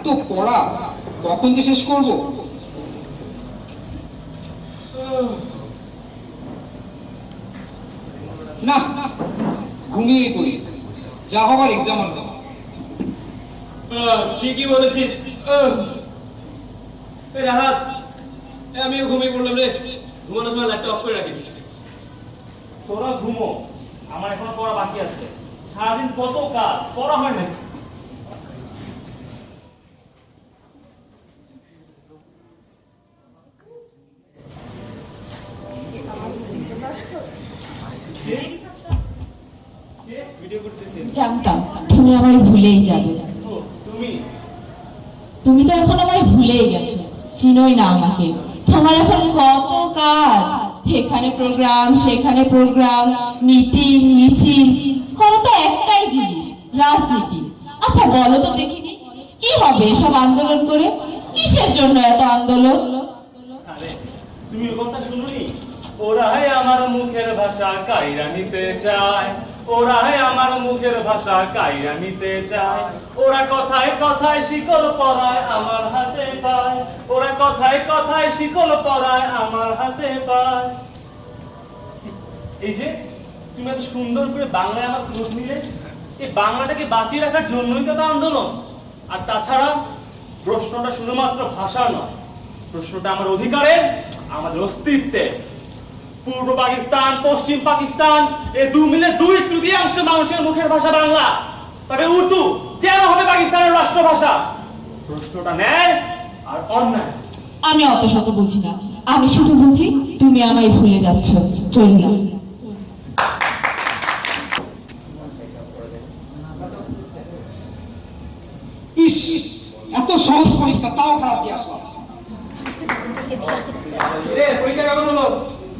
এত পড়া কখন যে শেষ করব? না ঘুমিয়ে পড়ি। যা হবার এক্সাম আনতাম ঠিকই বলেছিস। রাহাত আমিও ঘুমিয়ে পড়লাম রে। ঘুমানোর সময় লাইটটা অফ করে রাখিস। তোরা ঘুমো। আমার এখনও পড়া বাকি আছে। সারাদিন কত কাজ পড়া হয় না ভুলেই যাবে। তুমি? তো এখন আমায় ভুলেই গেছো। চিনোই না আমাকে। তোমার এখন কত কাজ? এখানে প্রোগ্রাম সেখানে প্রোগ্রাম মিটিং মিছিল। করো তো একটাই জিনিস রাজনীতি। আচ্ছা বলো তো দেখিনি কি হবে এসব আন্দোলন করে? কিসের জন্য এত আন্দোলন? তুমি কথা শুনুনি ওরাই আমার মুখের ভাষা কাইরা নিতে চায়। ওরাই আমার মুখের ভাষা কাইরা নিতে চায়। ওরা কথায় কথায় শিকল পরায় আমার হাতে পায়। ওরা কথায় কথায় শিকল পরায় আমার হাতে পায়। এই যে, তুমি এত সুন্দর করে বাংলায় আমার খোঁজ নিলে, এই বাংলাটাকে বাঁচিয়ে রাখার জন্যই তো আন্দোলন। আর তাছাড়া প্রশ্নটা শুধুমাত্র ভাষা নয়, প্রশ্নটা আমার অধিকারের, আমাদের অস্তিত্বের। পূর্ব পাকিস্তান পশ্চিম পাকিস্তান এই দু মিলে দুই তৃতীয়াংশ মানুষের মুখের ভাষা বাংলা। তবে উর্দু কেন হবে পাকিস্তানের রাষ্ট্রভাষা? প্রশ্নটা ন্যায় আর অন্যায়। আমি অত শত বুঝি না। আমি শুধু বুঝি তুমি আমায় ভুলে যাচ্ছ। চললাম ইস এত সহজ পরীক্ষা তাও খারাপ দিয়ে আসলাম। পরীক্ষা কেমন হলো?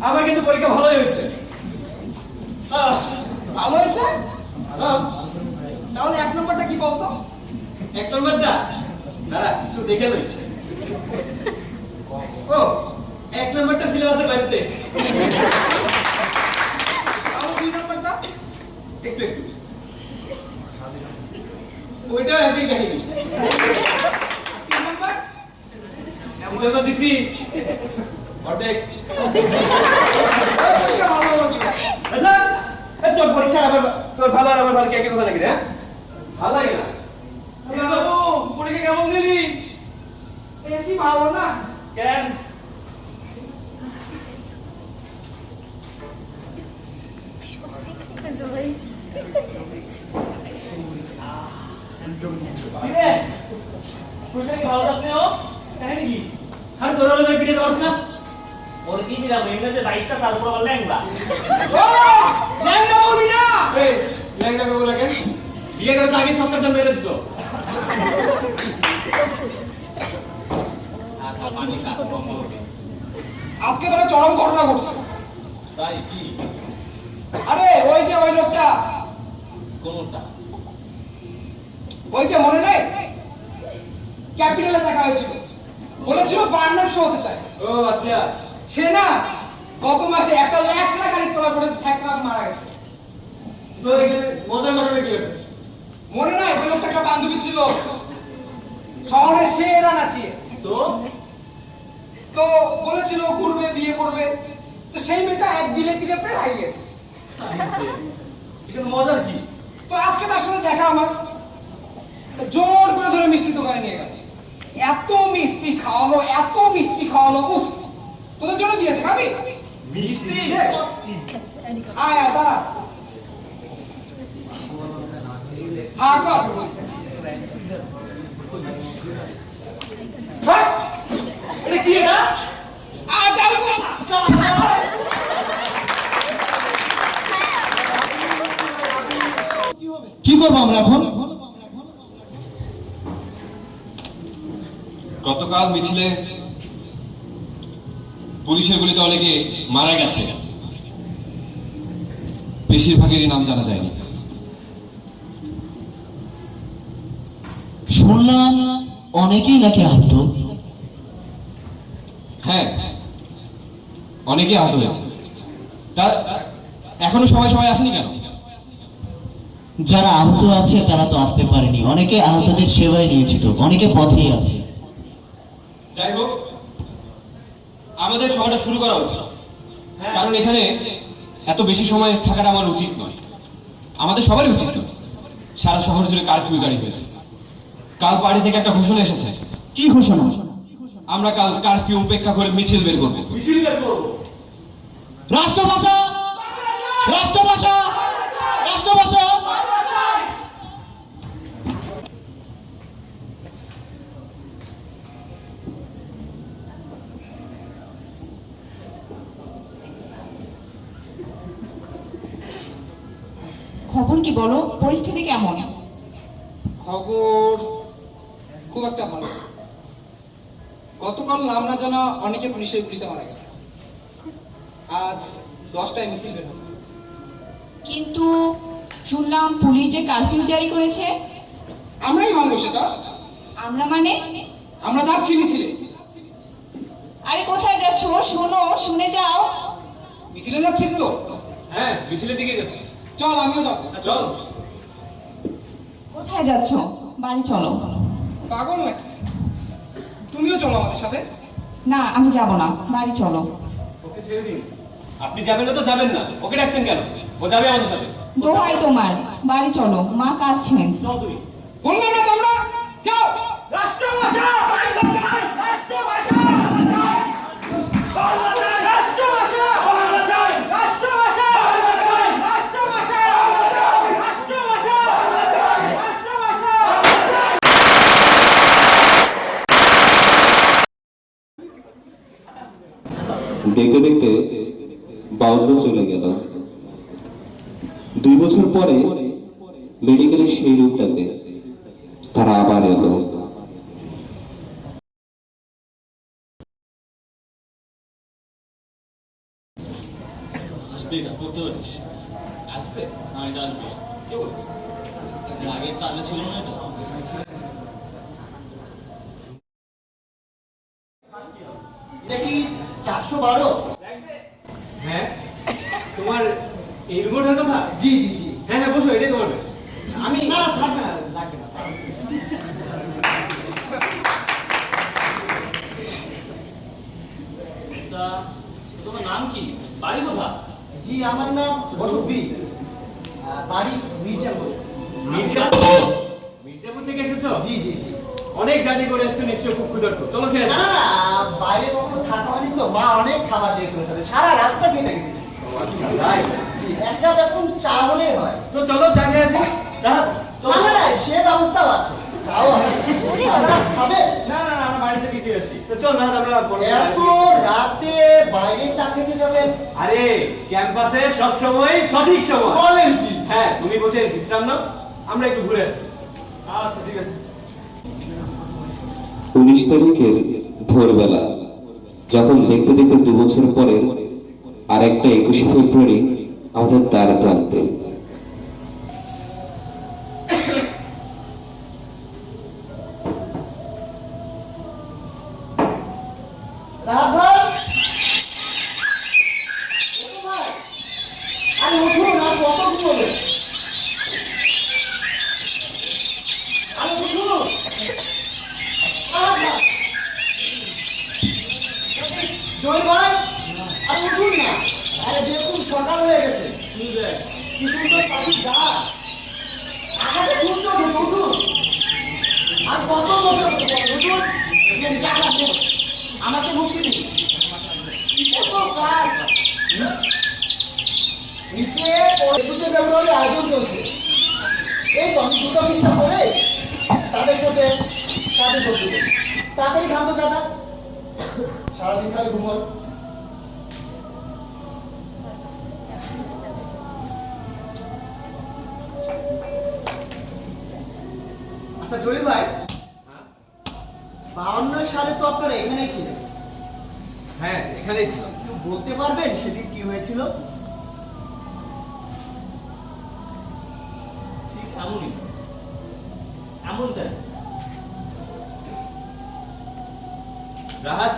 আমার কিন্তু পরীক্ষা ভালোই হয়েছে। ভালো হয়েছে? তাহলে এক নম্বরটা কি বলতো? এক নম্বরটা? দাঁড়া একটু দেখে লই। ও এক নম্বরটা সিলেবাসের বাড়িতে। তাহলে দুই নম্বরটা? একটু একটু। একই কাহিনী। তিন নম্বর? এমন দিছি। অর্ধেক। এই তোর পরীক্ষা আবার তোর ভালো আর আমার ভালো কি একই কথা নাকি রে? হ্যাঁ? ভালো লাগে না? বাবু পরীক্ষা কেমন দিলি? বেশি ভালো না। কেন? কি ভালো যাচ্ছে ও কাহিনী কি? আর তোর পিঠে দর্শ না? ওর কি দিলাম? এমনিতে বাইকটা তার উপর আবার ল্যাংলা ও ল্যাংড়া বলবি না? এই ল্যাংটা কবে লাগে বিয়ে করে তো আগে ছক্কার মেরে দিছো। আজকে তোরা চরম ঘটনা ঘটছে। তাই কি? আরে ওই যে ওই লোকটা। কোনটা? ওই যে মনে নেই? ক্যাপিটালে দেখা হয়েছিল। বলেছিল বার্নার শো হতে চায়। ও আচ্ছা। সে না গত মাসে একটা ল্যাচড়া গাড়ির তলা পড়ে ঠেকরা মারা গেছে। মজার ঘটনা কি মনে নাই সে লোকটা একটা বান্ধবী ছিল। শহরের সেরা নাচিয়ে তো? তো বলেছিল ঘুরবে বিয়ে করবে। তো সেই মেয়েটা এক বিলে তিলে প্রায় হারিয়ে গেছে। মজার কি? তো আজকে তার সাথে দেখা আমার। জোর করে ধরে মিষ্টির দোকানে নিয়ে গেল। এত মিষ্টি খাওয়ালো এত মিষ্টি খাওয়ালো উফ! তোদের জন্য দিয়েছে খাবি? মিষ্টি। আয় আয় দাঁড়া। হা কর। হ্যাঁ? এটা কি এটা। কি করব আমরা এখন? গতকাল মিছিলে পুলিশের গুলিতে অনেকে মারা গেছে। বেশিরভাগেরই নাম জানা যায়নি। শুনলাম অনেকেই নাকি আহত। হ্যাঁ অনেকেই আহত হয়েছে। তা এখনও সবাই সবাই আসেনি কেন? যারা আহত আছে তারা তো আসতে পারেনি। অনেকে আহতদের সেবায় নিয়োজিত অনেকে পথেই আছে। যাই হোক আমাদের সভাটা শুরু করা উচিত। কারণ এখানে এত বেশি সময় থাকাটা আমার উচিত নয়। আমাদের সবারই উচিত নয়। সারা শহর জুড়ে কারফিউ জারি হয়েছে। কাল পাড়ি থেকে একটা ঘোষণা এসেছে। কি ঘোষণা? আমরা কাল কারফিউ উপেক্ষা করে মিছিল বের করব। মিছিল বের করব। রাষ্ট্রভাষা! রাষ্ট্রভাষা কি বলো? পরিস্থিতি কেমন? খবর খুব একটা ভালো। গতকাল নাম না জানা অনেকে পুলিশের গুলিতে মারা গেছে। আজ দশটায় মিছিল বের হবে। কিন্তু শুনলাম পুলিশ যে কারফিউ জারি করেছে। আমরাই ভাঙবো সেটা। আমরা মানে? আমরা যাচ্ছি মিছিলে। আরে কোথায় যাচ্ছ? শোনো শুনে যাও। মিছিলে যাচ্ছিস তো? হ্যাঁ মিছিলের দিকে যাচ্ছি। চল আমিও যাব। চল। কোথায় যাচ্ছ? বাড়ি চলো। পাগল নাকি? তুমিও চলো আমাদের সাথে? না আমি যাব না। বাড়ি চলো। ওকে ছেড়ে দিন। আপনি যাবেন না তো যাবেন না। ওকে ডাকছেন কেন? ও যাবে আমাদের সাথে। দোহাই তোমার। বাড়ি চলো। মা কাঁদছেন। চল বললাম না যাব না যাও। রাষ্ট্রভাষা রাষ্ট্রভাষা রাষ্ট্রভাষা রাষ্ট্রভাষা রাষ্ট্রভাষা রাষ্ট্রভাষা রাষ্ট্রভাষা দেখতে দেখতে বাউন্ন চলে গেল। দুই বছর পরে মেডিকেলের সেই রূপটাতে তারা আবার এলো। আসবে না করতে পারিস। আসবে? না এটা আসবে। কে বলছে? আগে কাজে ছিল না এটা কি বারো হ্যাঁ? তোমার এই রিমোটের কথা জি জি জি। হ্যাঁ হ্যাঁ বসো এটাই তোমার আমি না না থাকবে না লাগবে না। তোমার নাম কি? বাড়ি কোথা জি আমার নাম রবি বাড়ি মির্জাপুর। মির্জাপুর? মির্জাপুর থেকে এসেছ? জি জি জি। অনেক জার্নি করে এসছো নিশ্চয় খুব ক্ষুধার্ত। চলো খেয়ে না না বাইরে কখনো থাকা হয়নি তো। মা অনেক খাবার দিয়েছিল সাথে সারা রাস্তা খেয়ে দেখে দিয়েছি তাই? একটা বেতন চা হলে হয়। তো চলো চা খেয়ে আসি। চলো। না না না সে ব্যবস্থাও আছে। চাও আছে। খাবে? না না না আমরা বাড়ি থেকে খেয়ে আসি। তো চল না আমরা এত রাতে বাইরে চা খেতে যাবেন? আরে ক্যাম্পাসে সব সময় সঠিক সময়। বলেন কি? হ্যাঁ তুমি বসে বিশ্রাম নাও। আমরা একটু ঘুরে আসছি। আচ্ছা ঠিক আছে। উনিশ তারিখের ভোরবেলা, যখন দেখতে দেখতে দু বছর পরে আর একটা একুশে ফেব্রুয়ারি আমাদের দ্বার প্রান্তে। রাহাত ভাই ওঠো ভাই। আরে উঠুন আর কত ঘুমোবে আরে উঠুন রাহাত ভাই। জয় ভাই আরে উঠুন না আরে দেখুন সকাল হয়ে গেছে কি সুন্দর পাখি গাছ আকাশে সূর্য উঠেছে, উঠুন আর কত বছর উঠুন এই জায়গা দেখুন। আমাকে মুক্তি দিন কত কাজ নিচে একুশে ফেব্রুয়ারি আয়োজন চলছে এই তো দুটো পৃষ্ঠা করে তাদের সাথে কাজে যোগ দিব তাড়াতাড়ি খান্ত চাটা সারাদিন খালি ঘুমোয় আচ্ছা জলি ভাই, বাউন্ন সালে তো আপনারা এখানেই ছিলেন। হ্যাঁ এখানেই ছিলাম একটু বলতে পারবেন সেদিন কি হয়েছিল? ঠিক এমনই। এমনটাই রাহাত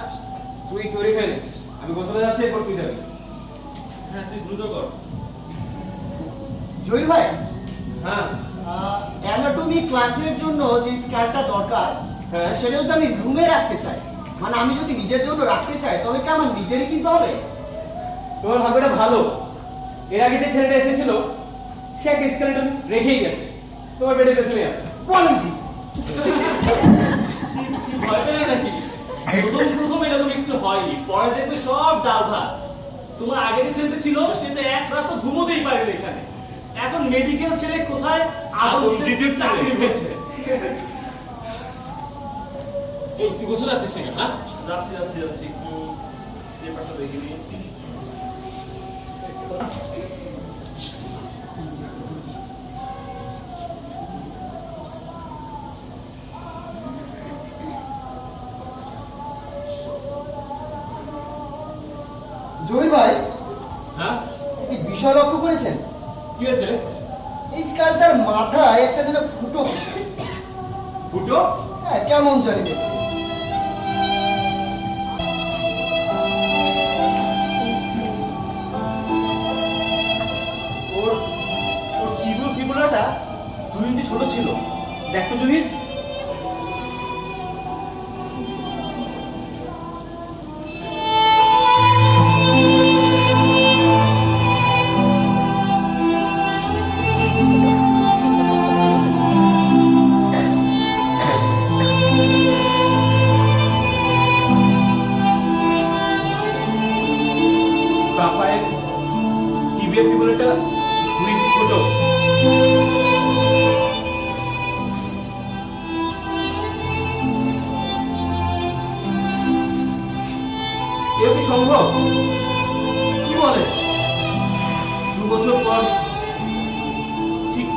তুই তৈরি খেয়ে নে। আমি গোসলে যাচ্ছি এরপর তুই যাবি। হ্যাঁ তুই দ্রুত কর। জয়ী ভাই? হ্যাঁ। অ্যানাটমি ক্লাসের জন্য যে স্কার্টটা দরকার হ্যাঁ। সেটাও তো আমি রুমে রাখতে চাই। মানে আমি যদি নিজের জন্য রাখতে চাই তবে কি আমার নিজেরই কিনতে হবে? তোমার ভাগ্যটা ভালো। এর আগে যে ছেলেটা এসেছিল সে একটা স্কেলেটন রেখেই গেছে। তোমার বেডের পেছনে আছে। বলেন কি? কি ভয় পেলে নাকি? প্রথম প্রথম এরকম একটু হয়নি পরে দেখবে সব ডাল ভাত। তোমার আগের ছেলেটা ছিল সে তো এক রাত ঘুমোতেই পারবে এখানে। এখন মেডিকেল ছেলে কোথায়? দিতে চাকরি পেয়েছে। এই তুই গোসল আছিস হ্যাঁ? যাচ্ছি যাচ্ছি যাচ্ছি। জয় ভাই হ্যাঁ? এই বিষয় লক্ষ্য করেছেন? কি হয়েছে? এই মাথায় একটা যেন ফুটো। ফুটো? হ্যাঁ কেমন জানি দেখতে। ছোট ছিল। দেখো জুনির দু পর ঠিক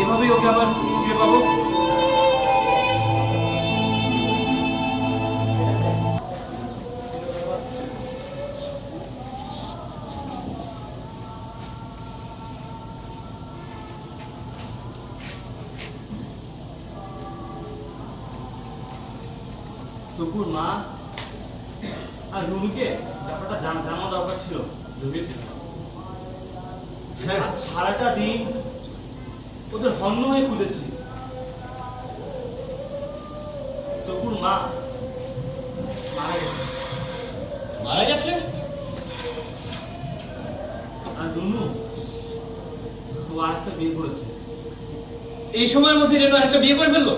এভাবেই ওকে আবার খুঁজে পাবো। হ্যাঁ। সারাটা দিন ওদের হন্য হয়ে খুঁজেছি। তবুর মা মারা গেছে। মারা গেছে? আর রুনু ও আরেকটা বিয়ে করেছে। এই সময়ের মধ্যে রেনু একটা বিয়ে করে ফেলল?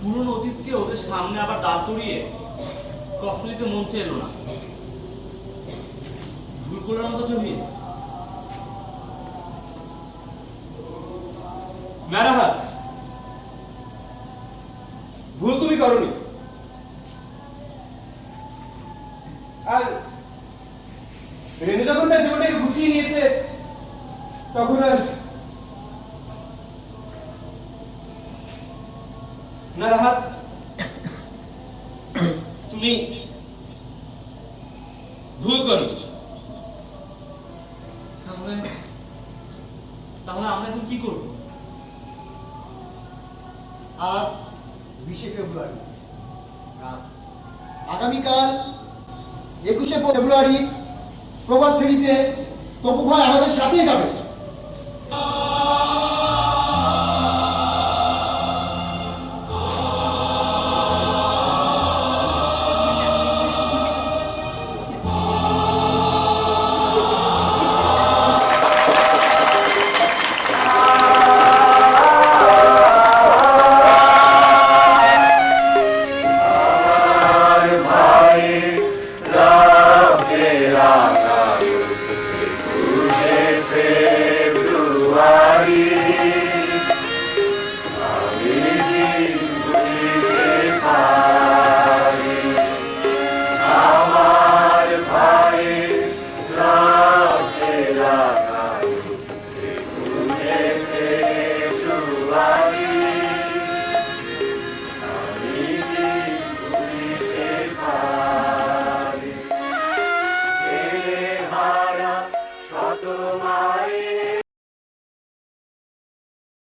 পুরনো অতীতকে ওদের সামনে আবার দাঁড় করিয়ে কষ্ট দিতে মন চেয়ে না ভুল তুমি করনি। আর রেনু যখন তার জীবনটাকে গুছিয়ে নিয়েছে, তখন আর নারাহাত, তুমি ভুল করো কি করব? আজ বিশে ফেব্রুয়ারি। আগামীকাল একুশে ফেব্রুয়ারি, প্রভাত ফেরিতে তপু ভাই আমাদের সাথে যাবে।